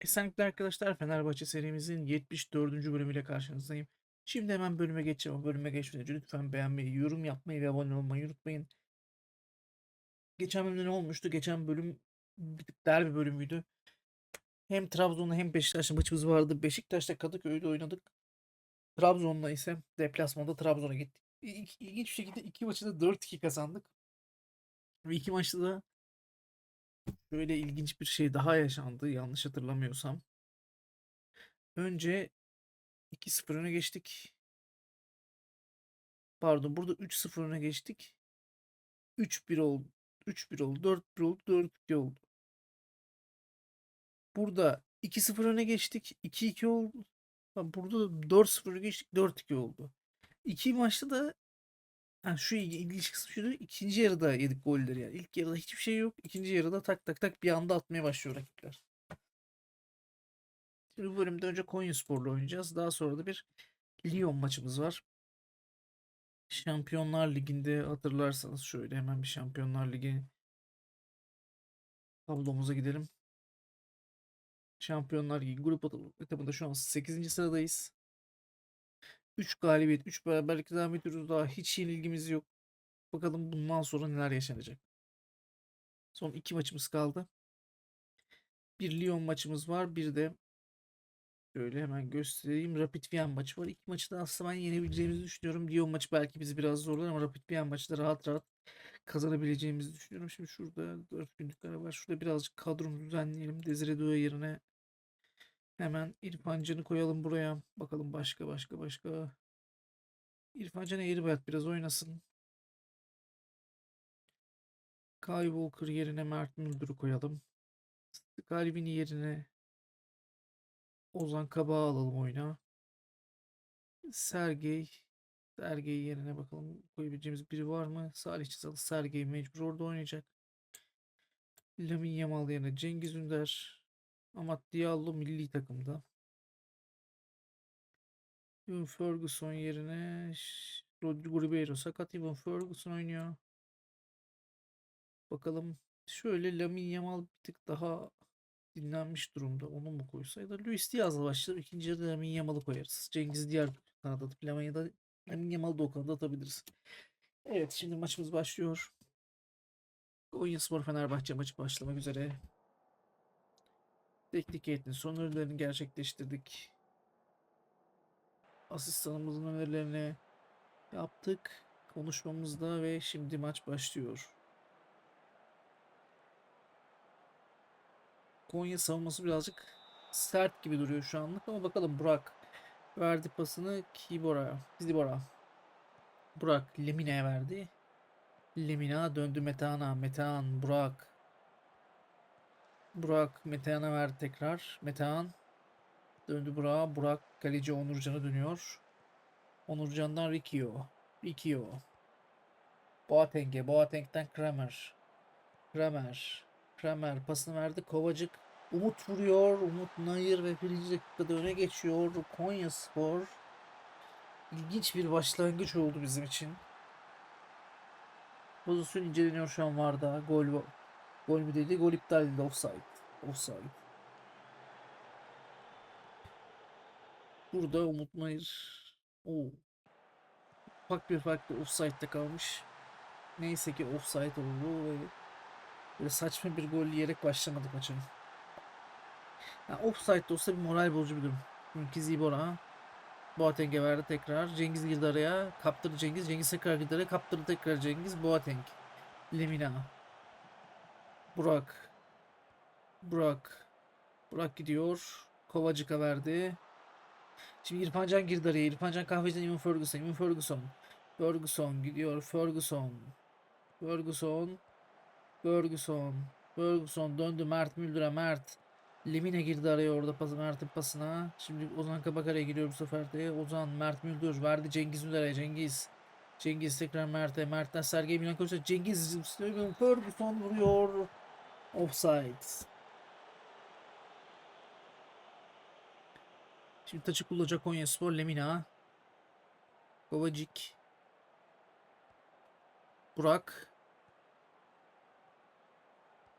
Esenlikler arkadaşlar Fenerbahçe serimizin 74. bölümüyle karşınızdayım. Şimdi hemen bölüme geçeceğim. Bölüme geçmeden önce lütfen beğenmeyi, yorum yapmayı ve abone olmayı unutmayın. Geçen bölümde ne olmuştu? Geçen bölüm bir tık der bir bölümüydü. Hem Trabzon'la hem Beşiktaş'la maçımız vardı. Beşiktaş'ta Kadıköy'de oynadık. Trabzon'la ise deplasmanda Trabzon'a gittik. İlginç bir şekilde iki maçı da 4-2 kazandık. Ve iki maçta da Şöyle ilginç bir şey daha yaşandı yanlış hatırlamıyorsam. Önce 2-0 öne geçtik. Pardon burada 3-0 öne geçtik. 3-1 oldu. 3-1 oldu. 4-1 oldu. 4-2 oldu. Burada 2-0 öne geçtik. 2-2 oldu. Burada da 4-0 öne geçtik. 4-2 oldu. İki maçta da ha, şu il- ilginç kısmı şuydu. ikinci yarıda yedik golleri yani. İlk yarıda hiçbir şey yok. İkinci yarıda tak tak tak bir anda atmaya başlıyor rakipler. Şimdi bu bölümde önce Konyaspor'la oynayacağız. Daha sonra da bir Lyon maçımız var. Şampiyonlar Ligi'nde hatırlarsanız şöyle hemen bir Şampiyonlar Ligi tablomuza gidelim. Şampiyonlar Ligi grup etabında şu an 8. sıradayız. 3 galibiyet, 3 beraberlik devam ediyoruz. Daha hiç yenilgimiz yok. Bakalım bundan sonra neler yaşanacak. Son iki maçımız kaldı. Bir Lyon maçımız var. Bir de Şöyle hemen göstereyim. Rapid Wien maçı var. İki maçı da aslında ben yenebileceğimizi düşünüyorum. Lyon maçı belki bizi biraz zorlar ama Rapid Wien maçı da rahat rahat kazanabileceğimizi düşünüyorum. Şimdi şurada 4 günlük ara var. Şurada birazcık kadromu düzenleyelim. Desire Doué yerine hemen İrfan Can'ı koyalım buraya. Bakalım başka başka başka. İrfan Can Eğribelt biraz oynasın. Kyle Walker yerine Mert Müldür'ü koyalım. Galibini yerine Ozan Kabak'ı alalım oyuna. Sergey. Sergey yerine bakalım koyabileceğimiz biri var mı? Salih Çizalı Sergey mecbur orada oynayacak. Lamine Yamal yerine Cengiz Ünder. Amat Diallo milli takımda. Evan Ferguson yerine Rodrigo Ribeiro sakat. Evan Ferguson oynuyor. Bakalım şöyle Lamine Yamal bir tık daha dinlenmiş durumda. Onu mu koysaydı? Luis Diaz'la başlar. İkinci yarıda Lamine Yamal'ı koyarız. Cengiz diğer kanada atıp Lamine Lamine Yamal'ı da o kanada atabiliriz. Evet şimdi maçımız başlıyor. Konyaspor Fenerbahçe maçı başlamak üzere. Teknik heyetin son önerilerini gerçekleştirdik. Asistanımızın önerilerini yaptık. Konuşmamızda ve şimdi maç başlıyor. Konya savunması birazcık sert gibi duruyor şu anlık ama bakalım Burak verdi pasını Kibora'ya. Zibora. Burak Lemine'ye verdi. Lemina döndü Metehan'a. Metehan Burak. Burak Metehan'a verdi tekrar. Metehan döndü Burak'a. Burak kaleci Onurcan'a dönüyor. Onurcan'dan Rikio. Rikio. Boateng'e. Boateng'den Kramer. Kramer. Kramer pasını verdi. Kovacık Umut vuruyor. Umut Nayır ve birinci dakikada öne geçiyor. Konya Spor. İlginç bir başlangıç oldu bizim için. Pozisyon inceleniyor şu an Varda. Gol gol mü dedi? Gol iptal edildi. Offside. Offside. Burada Umut Nayır. Oo. Ufak bir farklı offside'de kalmış. Neyse ki offside oldu ve böyle saçma bir gol yiyerek başlamadık maçın. Yani offside de olsa bir moral bozucu bir durum. Çünkü Zibora Boateng'e verdi tekrar. Cengiz girdi araya. Kaptırdı Cengiz. Cengiz tekrar girdi. Kaptırdı tekrar Cengiz. Boateng. Lemina. Burak. Burak. Burak gidiyor. Kovacık'a verdi. Şimdi İrfan girdi araya. İrfan Can kahveciden Evan Ferguson. Evan Ferguson. Ferguson gidiyor. Ferguson. Ferguson. Ferguson. Ferguson döndü Mert Müldür'e. Mert. Lemine girdi araya orada pas Mert'in pasına. Şimdi Ozan Kabak araya giriyor bu sefer de. Ozan, Mert Müldür verdi Cengiz Ünder'e. Cengiz. Cengiz tekrar Mert'e. Mert'ten Sergey Milankovic. Cengiz Ferguson vuruyor. Offside. Şimdi taçı kullanacak Konyaspor. Lemina. Kovacic. Burak.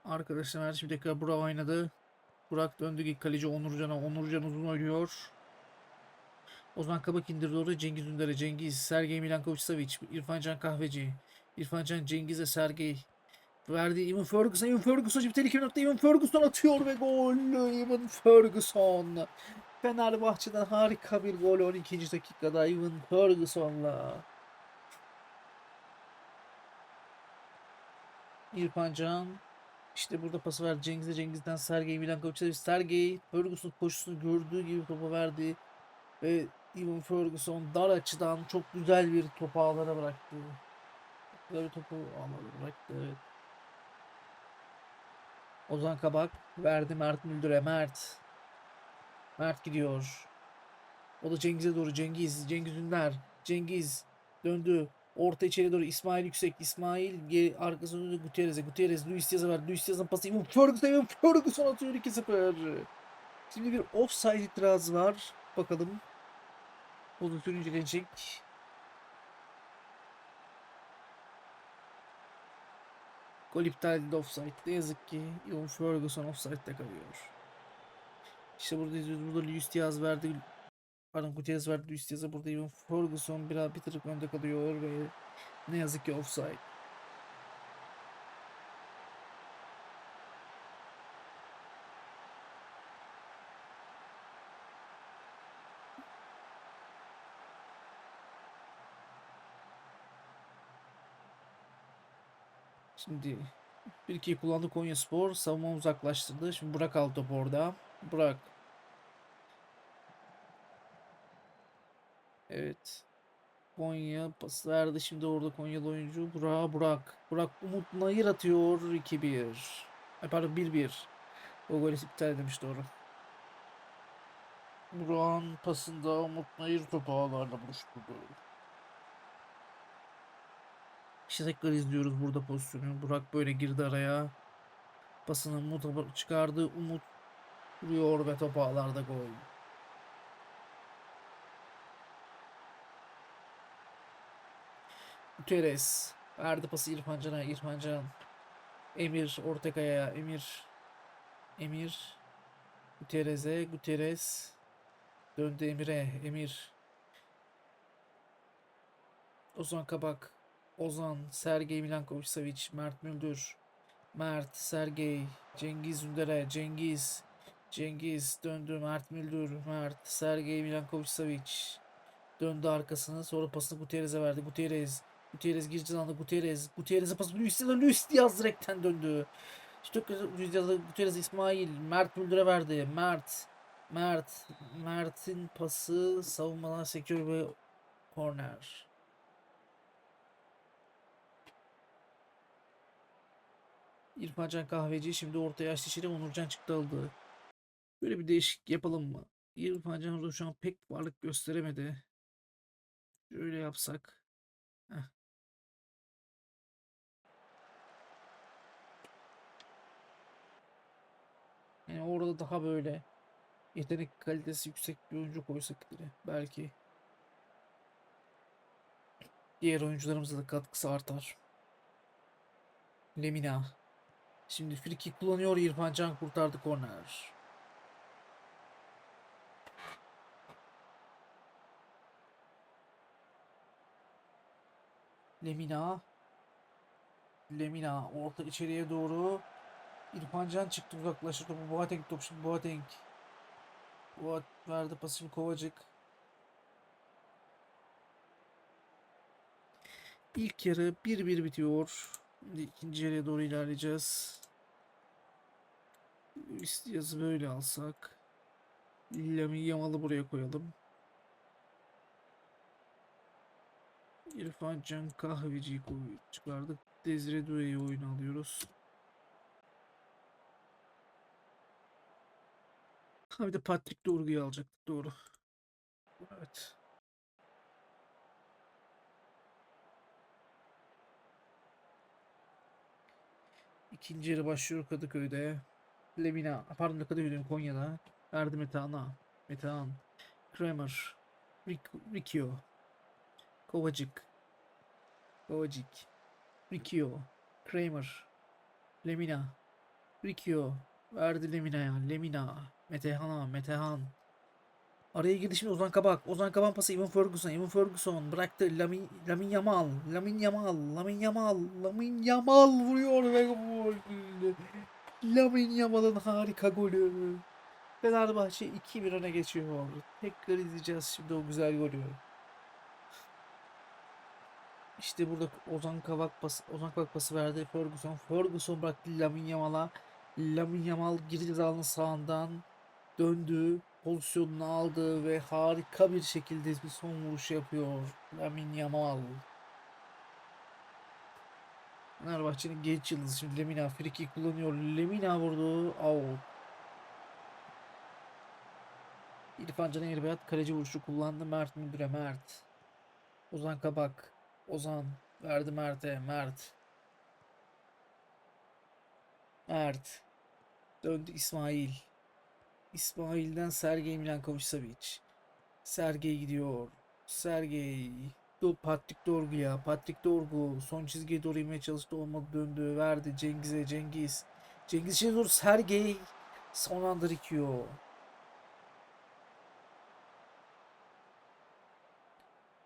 Arkadaşlar Mert şimdi tekrar Burak oynadı. Burak döndü ki kaleci Onurcan'a. Onurcan uzun oynuyor. Ozan Kabak indirdi oraya Cengiz Ünder'e. Cengiz, Sergey Milankovic Savic, İrfan Can Kahveci. İrfan Can Cengiz'e Sergey. Verdi Ivan Ferguson. Ivan Ferguson şimdi tehlikeli nokta. Ivan Ferguson atıyor ve gol. Ivan Ferguson. Fenerbahçe'den harika bir gol 12. dakikada Ivan Ferguson'la. İrfan Can. İşte burada pası ver Cengiz'e Cengiz'den Sergey Milankovic'e Sergey Ferguson koşusunu gördüğü gibi topu verdi ve Ivan Ferguson dar açıdan çok güzel bir topu ağlara bıraktı. Bir topu ağlara bıraktı evet. Ozan Kabak verdi Mert Müldür'e Mert. Mert gidiyor. O da Cengiz'e doğru Cengiz. Cengiz Ünder. Cengiz döndü. Orta içeri doğru İsmail Yüksek. İsmail arkasına döndü Gutierrez'e. Gutierrez Luis Diaz'a verdi. Luis Diaz'ın pası Ivan Ferguson. Ivan Ferguson atıyor 2-0. Şimdi bir offside itirazı var. Bakalım. Pozisyon incelenecek. Gol iptal edildi offside. Ne yazık ki Ivan Ferguson offside'de kalıyor. İşte burada izliyoruz. Burada Luis Diaz verdi. Pardon Gutierrez verdi Luis Diaz'a. Burada Ivan Ferguson biraz bir tık önde kalıyor ve ne yazık ki offside. Şimdi 1-2'yi kullandı Konya Spor. Savunma uzaklaştırdı. Şimdi Burak aldı topu orada. Burak. Evet. Konya pas verdi. Şimdi orada Konyalı oyuncu. Burak Burak. Burak Umut Nayır atıyor. 2-1. Ay pardon 1-1. O golü iptal edilmiş doğru. Burak'ın pasında Umut Nayır topu ağlarla buluşturdu. İşte tekrar izliyoruz burada pozisyonu. Burak böyle girdi araya. Pasını Umut'a çıkardı. Umut vuruyor ve top ağlarda gol. Guterres verdi pası İrfan Can'a. İrfan Can. Emir Ortekaya'ya. Emir. Emir. Gutierrez'e. Gutierrez. Döndü Emir'e. Emir. Ozan Kabak. Ozan, Sergey Milankovic Savic, Mert Müldür, Mert, Sergey, Cengiz Ünder'e, Cengiz, Cengiz döndü, Mert Müldür, Mert, Sergey Milankovic Savic döndü arkasını, sonra pasını Gutierrez'e verdi, Gutierrez, Gutierrez girdi alanda, Gutierrez, Gutierrez'e pası Luis Diaz, Luis Diaz direkten döndü. İşte Gutierrez, İsmail, Mert Müldür'e verdi, Mert, Mert, Mert'in pası savunmadan sekiyor ve korner. İrfan Can Kahveci şimdi orta yaşlı içeri Onurcan çıktı aldı. Böyle bir değişik yapalım mı? İrfan Can orada şu an pek varlık gösteremedi. Şöyle yapsak. Heh. Yani orada daha böyle yetenek kalitesi yüksek bir oyuncu koysak bile belki diğer oyuncularımıza da katkısı artar. Lemina. Şimdi friki kullanıyor İrfan Can kurtardı korner. Lemina. Lemina orta içeriye doğru. İrfan Can çıktı uzaklaştı topu. Boateng top şimdi Boateng. Boat verdi pasını Kovacık. İlk yarı 1-1 bitiyor. Şimdi ikinci yere doğru ilerleyeceğiz. Diaz'ı böyle alsak. Lami Yamal'ı buraya koyalım. İrfan Can Kahveci'yi çıkardık. Desire Doué'yi oyun alıyoruz. Ha bir de Patrick Dorgu'yu alacaktık doğru. Evet. İkinci yarı başlıyor Kadıköy'de. Lemina, pardon Kadıköy'de Konya'da. Verdi Metehan'a. Metehan. Kramer. Rick, Rikio. Kovacic. Kovacic. Rikio. Kramer. Lemina. Rikio. Verdi Lemina'ya. Lemina. Metehan'a. Metehan. Araya girdi şimdi Ozan Kabak. Ozan Kabak pası Ivan Ferguson. Ivan Ferguson bıraktı. Lamin, Lamin Yamal. Lamin Yamal. Lamin Yamal. Lamin Yamal vuruyor ve gol. Lamin Yamal'ın harika golü. Fenerbahçe 2-1 öne geçiyor. Tekrar izleyeceğiz şimdi o güzel golü. İşte burada Ozan Kabak pası, Ozan Kabak pası verdi Ferguson. Ferguson bıraktı Lamin Yamal'a. Lamin Yamal girdi alanın sağından döndü. Pozisyonunu aldı ve harika bir şekilde bir son vuruş yapıyor. Lamin Yamal. Fenerbahçe'nin genç yıldızı şimdi Lemina friki kullanıyor. Lemina vurdu. Out. İrfan Can Eğribayat kaleci vuruşu kullandı. Mert Müldür'e Mert. Ozan Kabak. Ozan verdi Mert'e. Mert. Mert. Döndü İsmail. İsmail'den Sergey Milankovic Savic. Sergey gidiyor. Sergey. Do Patrick Dorgu'ya. Patrick Dorgu son çizgiye doğru inmeye çalıştı. Olmadı döndü. Verdi Cengiz'e. Cengiz. Cengiz içeri doğru Sergey. Son anda Rikio.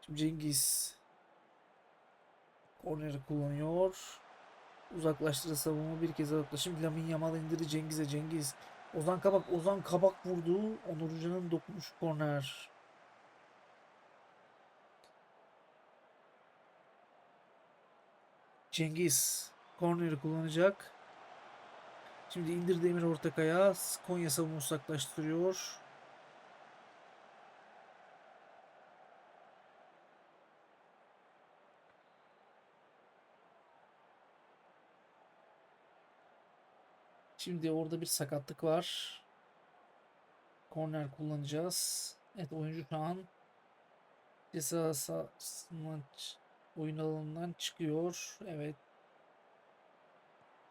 Şimdi Cengiz. Korneri kullanıyor. Uzaklaştırdı savunma bir kez uzaklaştı. Şimdi Lamin Yamal indirdi Cengiz'e Cengiz. Ozan Kabak Ozan Kabak vurdu. Onur Hoca'nın dokunmuş korner. Cengiz korneri kullanacak. Şimdi indirdi Emir Ortakaya. Konya savunma uzaklaştırıyor. Şimdi orada bir sakatlık var. Korner kullanacağız. Evet oyuncu şu an ceza sahasından oyun alanından çıkıyor. Evet.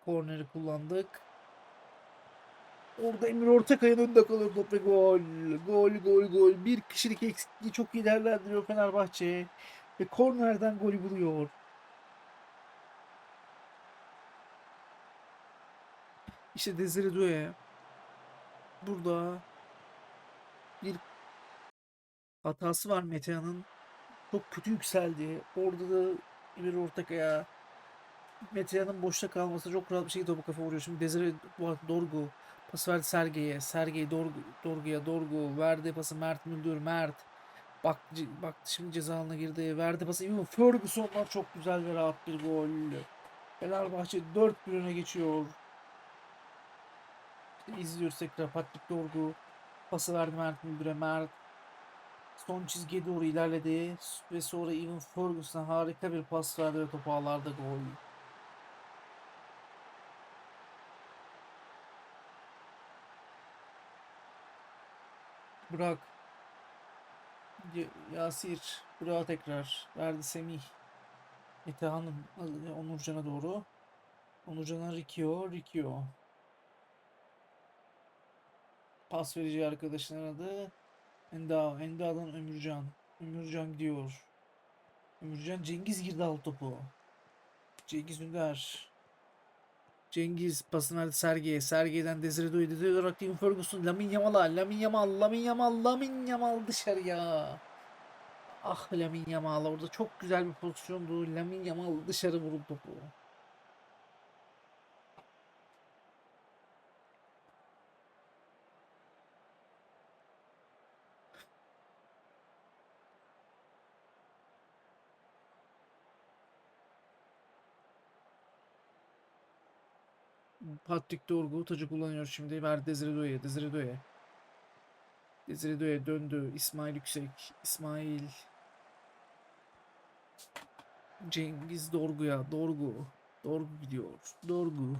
Korneri kullandık. Orada Emir Ortakay'ın önünde kalıyor top ve gol. Gol gol gol. Bir kişilik eksikliği çok iyi değerlendiriyor Fenerbahçe. Ve kornerden golü buluyor. İşte Desire Doué burada bir hatası var Metehan'ın. Çok kötü yükseldi. Orada da bir Ortakaya Metehan'ın boşta kalması çok rahat bir şekilde topu kafa vuruyor. Şimdi Desire Dorgu pas verdi Sergey'e. Sergey Dorgu, Dorgu'ya Dorgu verdi pası Mert Müldür Mert Bak, baktı şimdi ceza alanına girdi. Verdi pası Ivan Ferguson'dan çok güzel ve rahat bir gol. Fenerbahçe 4-1 öne geçiyor. İzliyoruz tekrar Patrick Dorgu. Pası verdi Mert Müldür'e. Mert son çizgiye doğru ilerledi. Ve sonra Ivan Ferguson'a harika bir pas verdi ve topu ağlarda gol. Burak. Yasir. Burak'a tekrar. Verdi Semih. Metehan'ın Onurcan'a doğru. Onurcan'a Rikio. Rikio. Pas verici arkadaşın aradı. Enda. Enda'dan Ömürcan. Ömürcan gidiyor. Ömürcan Cengiz girdi alt topu. Cengiz Ünder. Cengiz pasını verdi Sergey'e. Sergey'den Desire Doué. Desire olarak Team Ferguson. Lamin Yamal'a. Lamin Yamal. Lamin Yamal. Lamin Yamal dışarıya. Ah Lamin Yamal. Orada çok güzel bir pozisyondu. Lamin Yamal dışarı vurdu topu. Patrick Dorgu tacı kullanıyor şimdi. Desire Doué. Desire Doué döndü. İsmail Yüksek. İsmail. Cengiz Dorgu'ya. Dorgu. Dorgu gidiyor. Dorgu.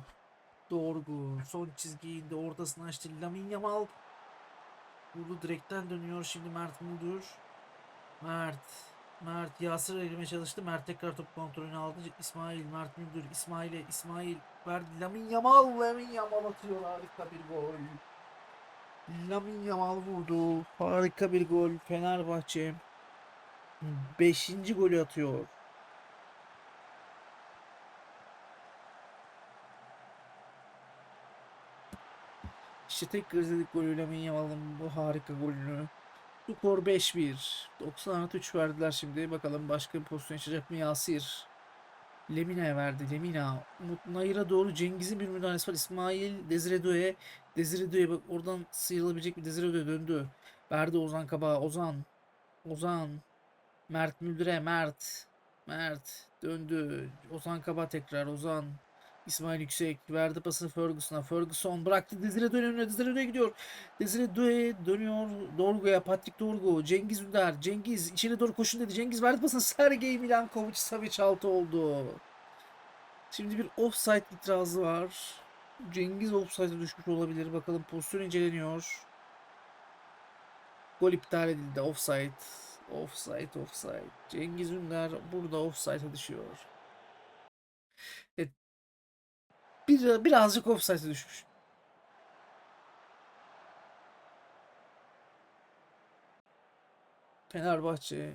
Dorgu. Son çizgiyi de ortasına açtı. Lamin Yamal. Vurdu direkten dönüyor. Şimdi Mert Müldür. Mert. Mert Yasir elime çalıştı. Mert tekrar top kontrolünü aldı. İsmail, Mert Müldür, İsmail'e, İsmail verdi. Lamin Yamal, Lamin Yamal atıyor. Harika bir gol. Lamin Yamal vurdu. Harika bir gol. Fenerbahçe 5. golü atıyor. Fenerbahçe tekrar izledik golüyle Lamine Yamal'ın bu harika golünü. Skor 5-1. 90 artı 3 verdiler şimdi. Bakalım başka bir pozisyon yaşayacak mı Yasir? Lemina'ya verdi. Lemina. Umut Nayır'a doğru Cengiz'in bir müdahalesi var. İsmail Desiredo'ya. Desiredo'ya bak oradan sıyrılabilecek bir Desiredo döndü. Verdi Ozan Kabak'a. Ozan. Ozan. Mert Müldür'e. Mert. Mert. Döndü. Ozan Kabak tekrar. Ozan. İsmail Yüksek verdi pasını Ferguson'a. Ferguson bıraktı Desire önüne. Desire gidiyor. Desire dönüyor Dorgo'ya. Patrick Dorgo. Cengiz Ünder. Cengiz içeri doğru koşun dedi. Cengiz verdi pasını. Sergey Milankovic Savic altı oldu. Şimdi bir offside itirazı var. Cengiz offside'e düşmüş olabilir. Bakalım pozisyon inceleniyor. Gol iptal edildi. Offside. Offside, offside. Cengiz Ünder burada offside'a düşüyor. Evet. Bir, birazcık offside'e düşmüş. Fenerbahçe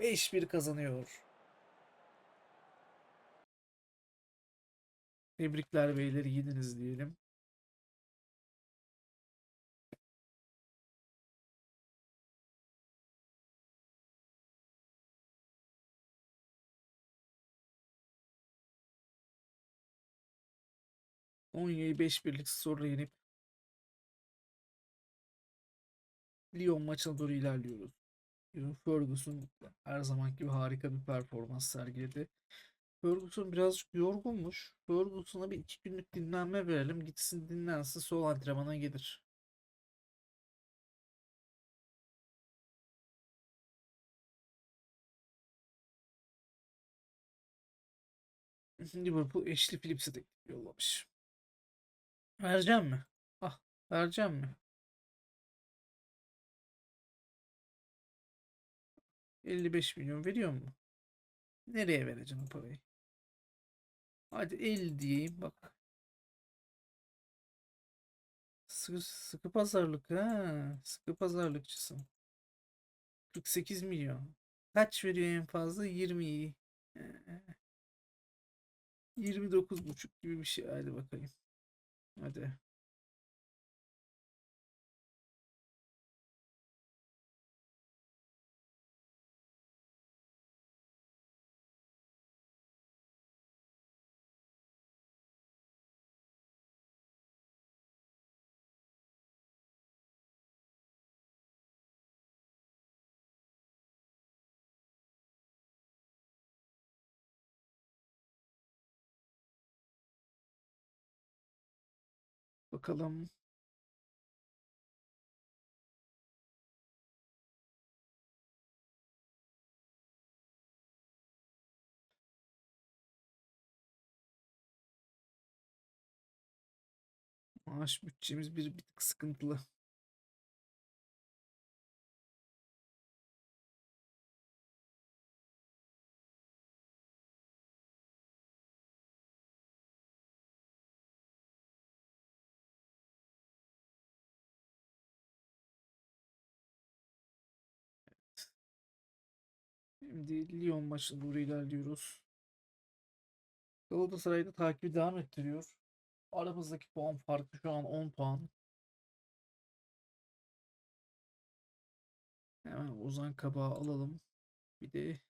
5-1 kazanıyor. Tebrikler beyler yediniz diyelim. Konya'yı 5-1'lik skorla yenip Lyon maçına doğru ilerliyoruz. Ferguson her zamanki gibi harika bir performans sergiledi. Ferguson birazcık yorgunmuş. Ferguson'a bir iki günlük dinlenme verelim. Gitsin dinlensin sol antrenmana gelir. Liverpool Ashley Phillips'e teklif yollamış. Vereceğim mi? Ah, vereceğim mi? 55 milyon veriyor mu? Nereye vereceğim parayı? Hadi 50 diyeyim bak. Sıkı, sıkı pazarlık ha. Sıkı pazarlıkçısın. 48 milyon. Kaç veriyor en fazla? 20. 29 buçuk gibi bir şey. Hadi bakayım. Hadi. Bakalım. Maaş bütçemiz bir, bir sıkıntılı. Şimdi Lyon maçına doğru ilerliyoruz. Galatasaray'da takibi devam ettiriyor. Aramızdaki puan farkı şu an 10 puan. Hemen Ozan Kabak'ı alalım. Bir de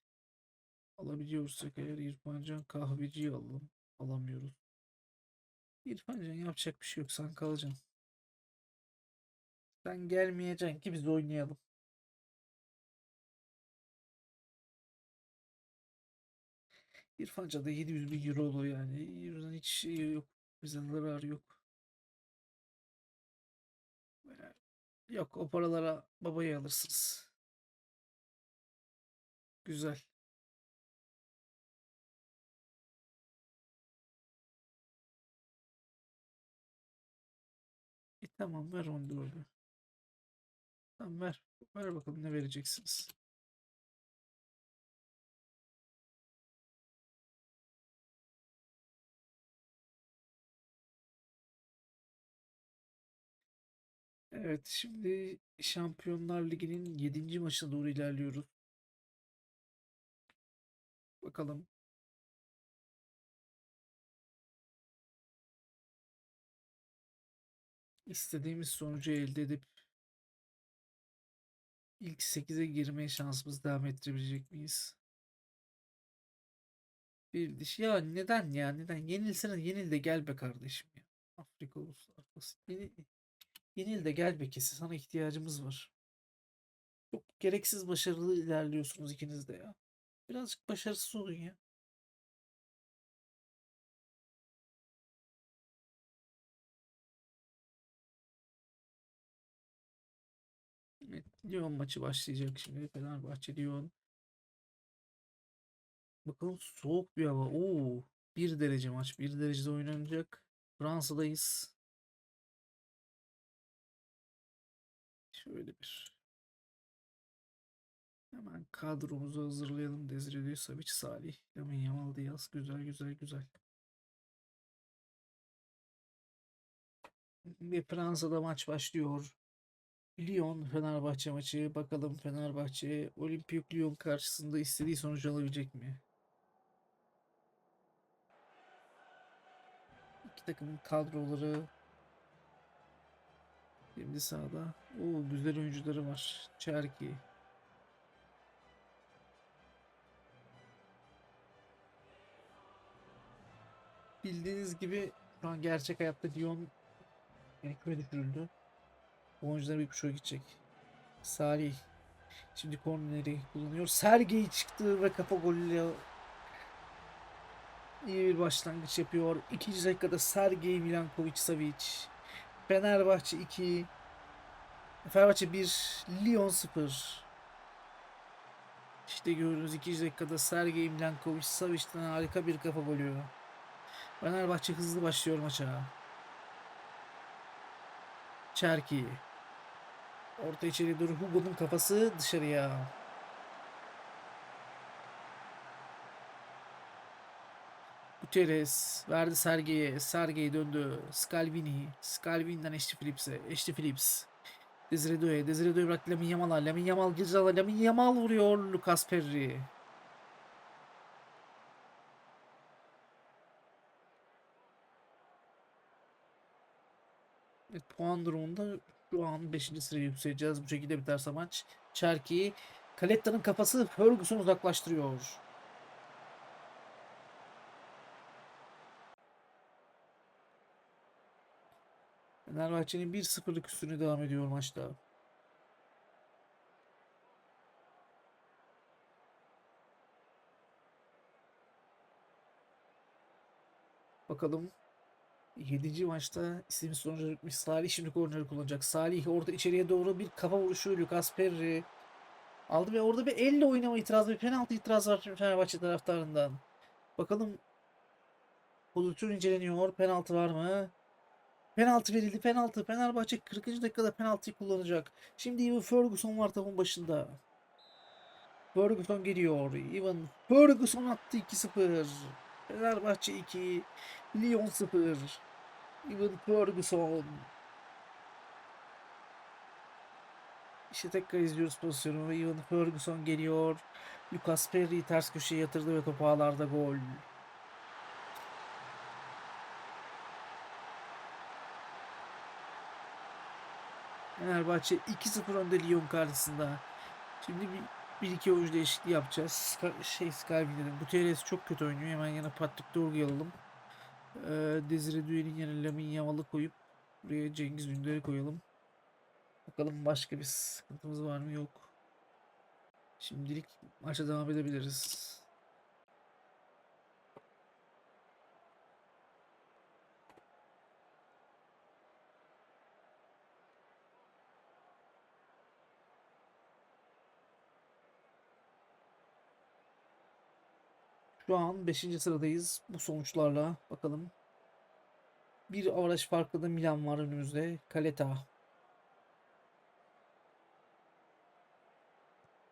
alabiliyorsak eğer İrfan Can Kahveci'yi alalım. Alamıyoruz. İrfan Can yapacak bir şey yok. Sen kalacaksın. Sen gelmeyeceksin ki biz oynayalım. İrfan Can da 700 bin euro yani. Euro'dan hiç şey yok. Bize zarar yok. Yok o paralara babayı alırsınız. Güzel. E tamam ver 14'ü. Tamam ver. Ver bakalım ne vereceksiniz. Evet şimdi Şampiyonlar Ligi'nin 7. maçına doğru ilerliyoruz. Bakalım. istediğimiz sonucu elde edip ilk 8'e girmeye şansımızı devam ettirebilecek miyiz? Bir diş. Ya neden ya? Neden? Yenilsene yenil de gel be kardeşim ya. Afrika Uluslar Kupası. Yeni, yenil de gel be kesin. Sana ihtiyacımız var. Çok gereksiz başarılı ilerliyorsunuz ikiniz de ya. Birazcık başarısız olun ya. Evet, Lyon maçı başlayacak şimdi. Fenerbahçe Lyon. Bakalım soğuk bir hava. Oo, 1 derece maç. 1 derecede oynanacak. Fransa'dayız. Şöyle bir hemen kadromuzu hazırlayalım. Desire Savic, Salih, Lamine Yamal Diaz. Güzel güzel güzel. Ve Fransa'da maç başlıyor. Lyon Fenerbahçe maçı. Bakalım Fenerbahçe Olimpiyik Lyon karşısında istediği sonucu alabilecek mi? İki takımın kadroları şimdi sahada. Oo güzel oyuncuları var. Çerki. Bildiğiniz gibi şu an gerçek hayatta Lyon yani küme düşürüldü. Bu oyuncular bir kuşa gidecek. Salih. Şimdi korneri kullanıyor. Sergey çıktı ve kafa golüyle iyi bir başlangıç yapıyor. İkinci dakikada Sergey Milankovic Savic. Fenerbahçe 2. Fenerbahçe 1. Lyon 0. İşte gördüğünüz ikinci dakikada Sergey Milankovic Savic'ten harika bir kafa golü. Fenerbahçe hızlı başlıyor maça. Çerki. Orta içeri doğru Hugo'nun kafası dışarıya. Gutierrez verdi Sergey'e. Sergey döndü. Scalvini. Scalvini'den Eşli Phillips'e. Eşli Phillips. Desire Doué. Desire Doué bıraktı Lamine Yamal'a. Lamine Yamal Gizal'a. Lamine Yamal vuruyor. Lucas Perry. Evet, puan durumunda şu an 5. sıraya yükseleceğiz. Bu şekilde biterse maç. Çerki. Kaletta'nın kafası Ferguson uzaklaştırıyor. Fenerbahçe'nin 1-0'lık üstünü devam ediyor maçta. Bakalım 7. maçta istediğimiz sonucu gitmiş. Salih şimdi korneri kullanacak. Salih orada içeriye doğru bir kafa vuruşu. Lucas Perry aldı ve orada bir elle oynama itirazı, bir penaltı itirazı var Fenerbahçe taraftarından. Bakalım pozisyon inceleniyor. Penaltı var mı? Penaltı verildi. Penaltı. Fenerbahçe 40. dakikada penaltıyı kullanacak. Şimdi Ivan Ferguson var topun başında. Ferguson geliyor. Ivan Ferguson attı 2-0. Fenerbahçe 2. Lyon 0. Ivan Ferguson. İşte tekrar izliyoruz pozisyonu. Ivan Ferguson geliyor. Lucas Perry ters köşeye yatırdı ve top ağlarda gol. Fenerbahçe 2-0 önde Lyon karşısında. Şimdi bir, bir iki oyuncu değişikliği yapacağız. Ska, şey Sky dedim. Bu TRS çok kötü oynuyor. Hemen yana Patrick Dorgu'yu alalım. Ee, Desire Doué'nin yerine Lamine Yamal'ı koyup buraya Cengiz Ünder'i koyalım. Bakalım başka bir sıkıntımız var mı? Yok. Şimdilik maça devam edebiliriz. Şu an 5. sıradayız bu sonuçlarla. Bakalım. Bir avaraj farklı da Milan var önümüzde. Kaleta.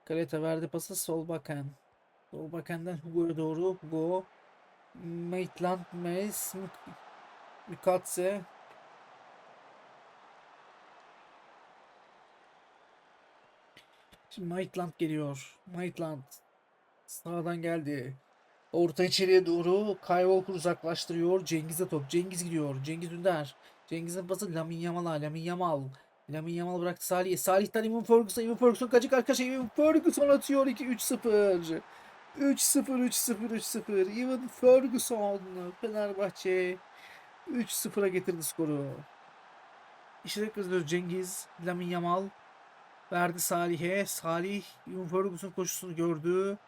Kaleta verdi pası Solbakken. Solbakken'den Hugo'ya doğru. Hugo. Maitland, Mik- Mikatse. Şimdi Maitland geliyor. Maitland. Sağdan geldi. Orta içeriye doğru Kyle uzaklaştırıyor. Cengiz'e top. Cengiz gidiyor. Cengiz Ünder. Cengiz'in pası Lamin Yamal'a. Lamin Yamal. Lamin Yamal bıraktı Salih'e. Salih'ten Evan Ferguson. Evan Ferguson kaçık arkadaşlar. Evan Ferguson atıyor 2-3-0. 3-0 3-0 3-0. Evan Ferguson Fenerbahçe 3-0'a getirdi skoru. İşte kızıyor Cengiz. Lamin Yamal verdi Salih'e. Salih Evan Ferguson koşusunu gördü.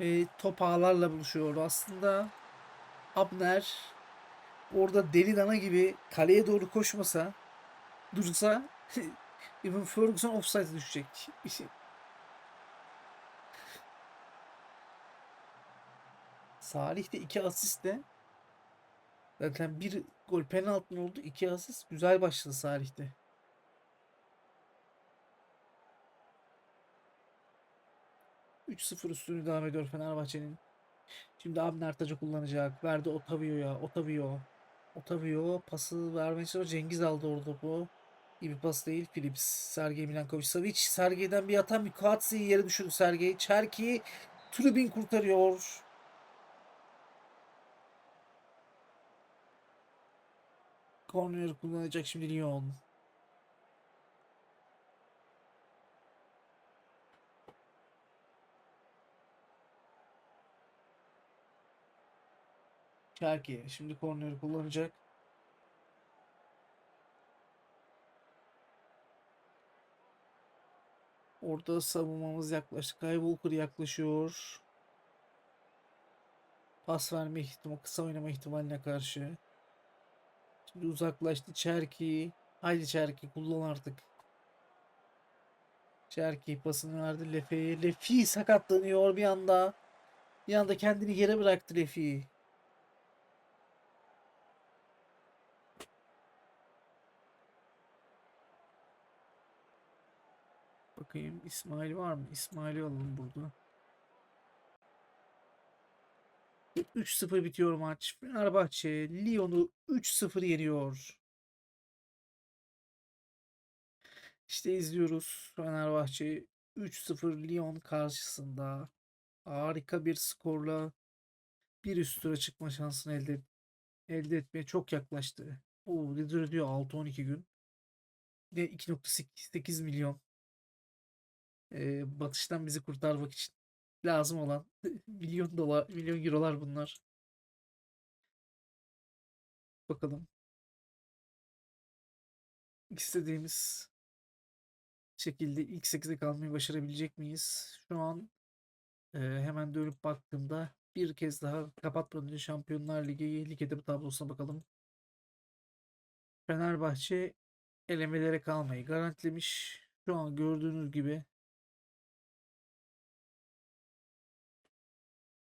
E, top ağlarla buluşuyor. Aslında Abner orada deli dana gibi kaleye doğru koşmasa dursa Evan Ferguson offside düşecek. Salih de iki asistle zaten bir gol penaltı oldu. iki asist. Güzel başladı Salih'te. Üç 0 üstünü devam ediyor Fenerbahçe'nin. Şimdi Abner Tacı kullanacak. Verdi Otavio'ya. Otavio. Otavio pası vermeye çalışıyor. Cengiz aldı orada bu. İyi bir pas değil. Philips. Sergey Milankovic Savic. Sergey'den bir atan bir Katsi'yi yere düşürdü Sergey. Çerki. Trubin kurtarıyor. Corner kullanacak şimdi Lyon. Çerki şimdi corner kullanacak. Orada savunmamız yaklaştı. Kyle yaklaşıyor. Pas verme ihtimali, kısa oynama ihtimaline karşı. Şimdi uzaklaştı Çerki. Haydi Çerki kullan artık. Çerki pasını verdi Lefe'ye. Lefi sakatlanıyor bir anda. Bir anda kendini yere bıraktı Lefi. Bakayım İsmail var mı? İsmail'i alalım burada. 3-0 bitiyor maç. Fenerbahçe Lyon'u 3-0 yeniyor. İşte izliyoruz. Fenerbahçe 3-0 Lyon karşısında harika bir skorla bir üst tura çıkma şansını elde elde etmeye çok yaklaştı. O lider diyor 6-12 gün. Ve 2.8 milyon batıştan bizi kurtarmak için lazım olan milyon dolar, milyon eurolar bunlar. Bakalım. istediğimiz şekilde ilk 8'e kalmayı başarabilecek miyiz? Şu an e, hemen dönüp baktığımda bir kez daha kapatmadan önce Şampiyonlar Ligi lig edebi tablosuna bakalım. Fenerbahçe elemelere kalmayı garantilemiş. Şu an gördüğünüz gibi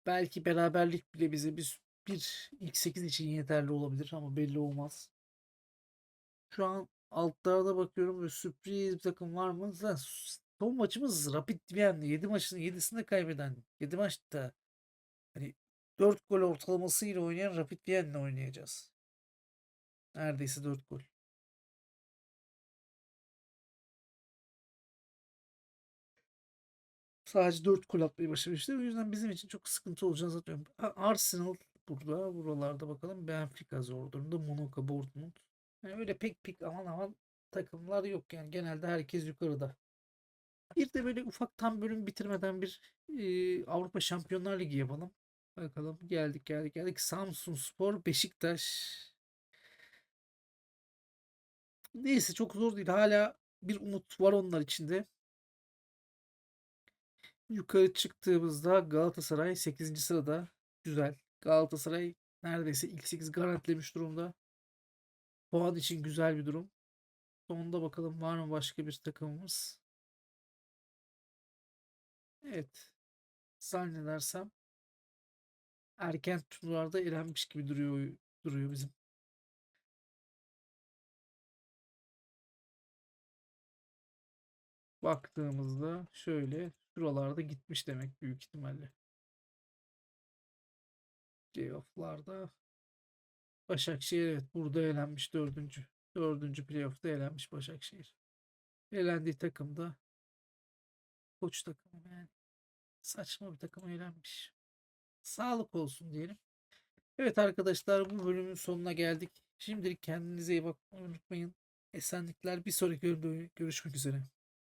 Belki beraberlik bile bize bir, bir ilk 8 için yeterli olabilir ama belli olmaz. Şu an altlarda bakıyorum ve sürpriz bir takım var mı? Zaten son maçımız Rapid Wien. 7 maçın 7'sinde kaybeden. 7 maçta hani 4 gol ortalamasıyla oynayan Rapid Wien'le oynayacağız. Neredeyse 4 gol. Sadece 4 gol atmayı başarmışlar. O yüzden bizim için çok sıkıntı olacağını zaten. Arsenal burada. Buralarda bakalım. Benfica zor durumda. Monaco, Bournemouth. Yani öyle pek pek aman aman takımlar yok yani. Genelde herkes yukarıda. Bir de böyle ufaktan bölüm bitirmeden bir e, Avrupa Şampiyonlar Ligi yapalım. Bakalım geldik geldik geldik. Samsun Spor, Beşiktaş. Neyse çok zor değil. Hala bir umut var onlar içinde. Yukarı çıktığımızda Galatasaray 8. sırada. Güzel. Galatasaray neredeyse ilk 8 garantilemiş durumda. Puan için güzel bir durum. Sonunda bakalım var mı başka bir takımımız. Evet. Zannedersem erken turlarda elenmiş gibi duruyor duruyor bizim. Baktığımızda şöyle şuralarda gitmiş demek büyük ihtimalle. Playoff'larda Başakşehir evet burada elenmiş dördüncü. Dördüncü playoff'ta elenmiş Başakşehir. Elendiği takım da koç takımı yani. Saçma bir takım elenmiş. Sağlık olsun diyelim. Evet arkadaşlar bu bölümün sonuna geldik. Şimdilik kendinize iyi bakmayı unutmayın. Esenlikler bir sonraki bölümde görüşmek üzere.